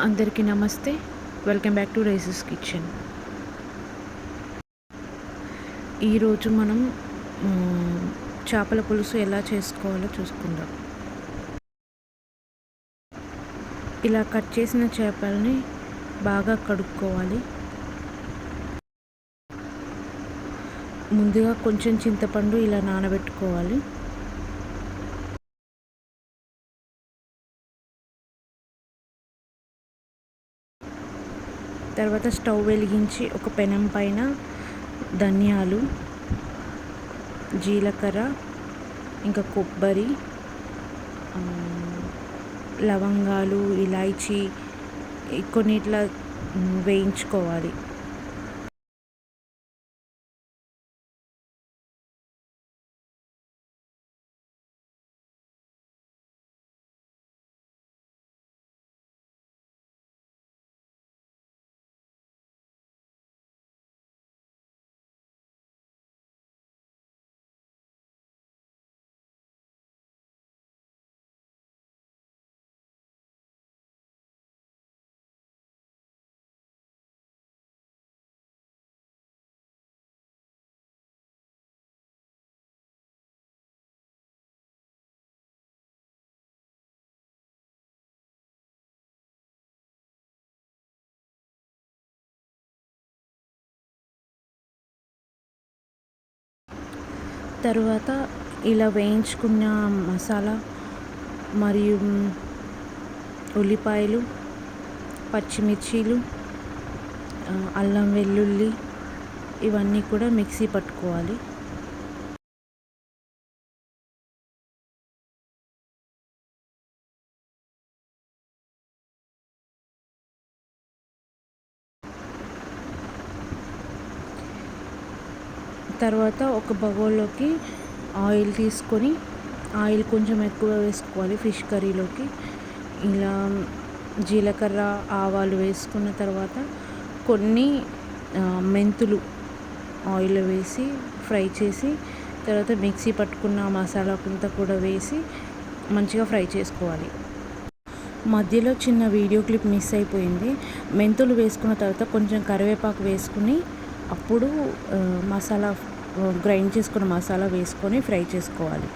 అందరికీ నమస్తే. Welcome back to రైసెస్ కిచెన్ ఈరోజు మనం చేపల పులుసు ఎలా చేసుకోవాలో చూసుకుందాం. ఇలా కట్ చేసిన చేపల్ని బాగా కడుక్కోవాలి. ముందుగా కొంచెం చింతపండు ఇలా నానబెట్టుకోవాలి. తర్వాత స్టవ్ వెలిగించి ఒక పెనం పైన ధనియాలు జీలకర్ర ఇంకా కొబ్బరి లవంగాలు ఇలాచీ కొన్నిట్లా వేయించుకోవాలి. తర్వాత ఇలా వేయించుకున్న మసాలా మరియు ఉల్లిపాయలు పచ్చిమిర్చీలు అల్లం వెల్లుల్లి ఇవన్నీ కూడా మిక్సీ పట్టుకోవాలి. తర్వాత ఒక బగోల్లోకి ఆయిల్ తీసుకొని ఆయిల్ కొంచెం ఎక్కువ వేసుకోవాలి ఫిష్ కర్రీలోకి. ఇలా జీలకర్ర ఆవాలు వేసుకున్న తర్వాత కొన్ని మెంతులు ఆయిల్ వేసి ఫ్రై చేసి తర్వాత మిక్సీ పట్టుకున్న మసాలా కొంత కూడా వేసి మంచిగా ఫ్రై చేసుకోవాలి. మధ్యలో చిన్న వీడియో క్లిప్ మిస్ అయిపోయింది. మెంతులు వేసుకున్న తర్వాత కొంచెం కరివేపాకు వేసుకుని అప్పుడు మసాలా గ్రైండ్ చేసుకున్న మసాలా వేసుకొని ఫ్రై చేసుకోవాలి.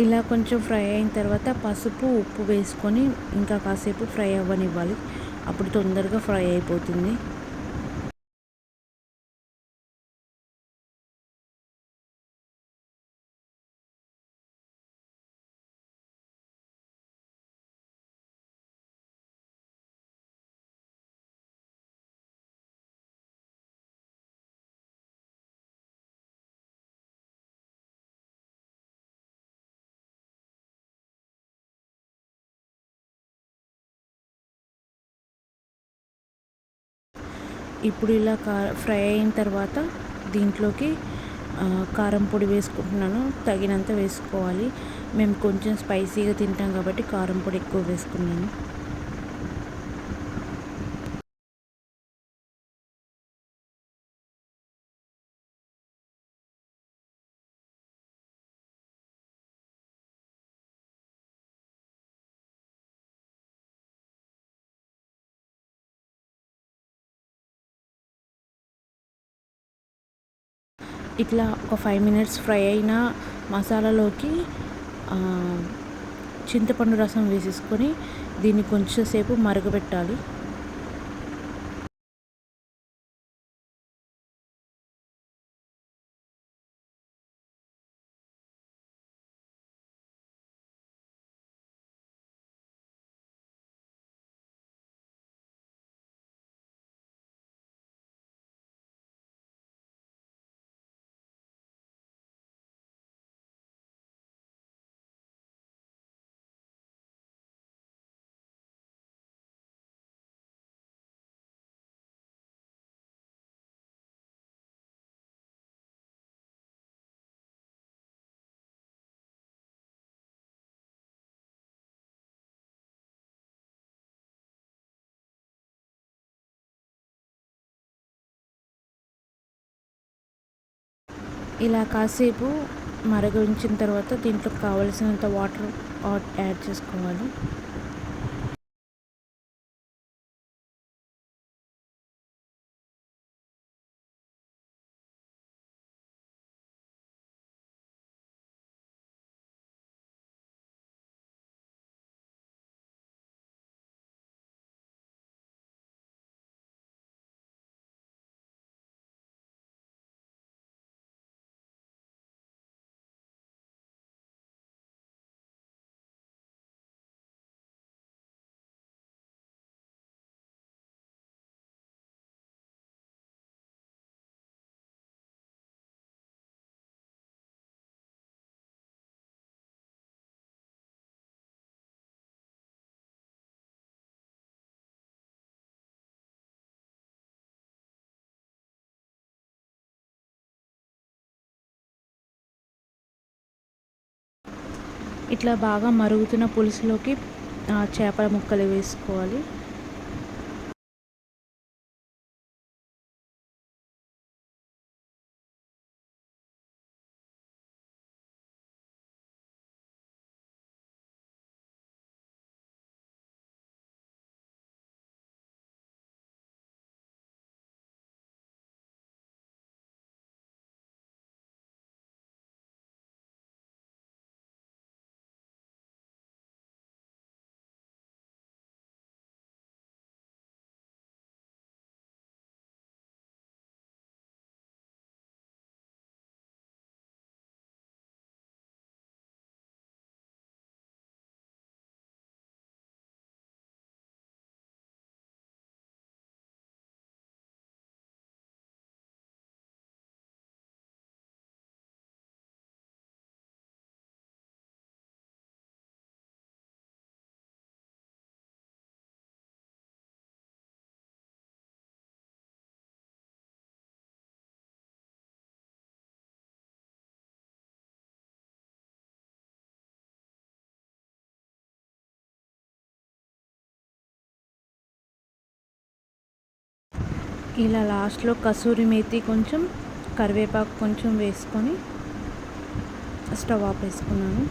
ఇలా కొంచెం ఫ్రై అయిన తర్వాత పసుపు ఉప్పు వేసుకొని ఇంకా కాసేపు ఫ్రై అవ్వనివ్వాలి. అప్పుడు తొందరగా ఫ్రై అయిపోతుంది. ఇప్పుడు ఇలా కా ఫ్రై అయిన తర్వాత దీంట్లోకి కారం పొడి వేసుకుంటున్నాను. తగినంత వేసుకోవాలి. మేము కొంచెం స్పైసీగా తింటాం కాబట్టి కారం పొడి ఎక్కువ వేసుకున్నాను. ఇట్లా ఒక ఫైవ్ మినిట్స్ ఫ్రై అయిన మసాలాలోకి చింతపండు రసం వేసేసుకొని దీన్ని కొంచెంసేపు మరగబెట్టాలి. ఇలా కాసేపు మరగించిన తర్వాత దీంట్లో కావలసినంత వాటర్ యాడ్ చేసుకోవాలి. ఇట్లా బాగా మరుగుతున్న పులుసులోకి చేపల ముక్కలు వేసుకోవాలి. ఇలా లాస్ట్లో కసూరి మేతి కొంచెం కరివేపాకు కొంచెం వేసుకొని స్టవ్ ఆపేసుకున్నాను.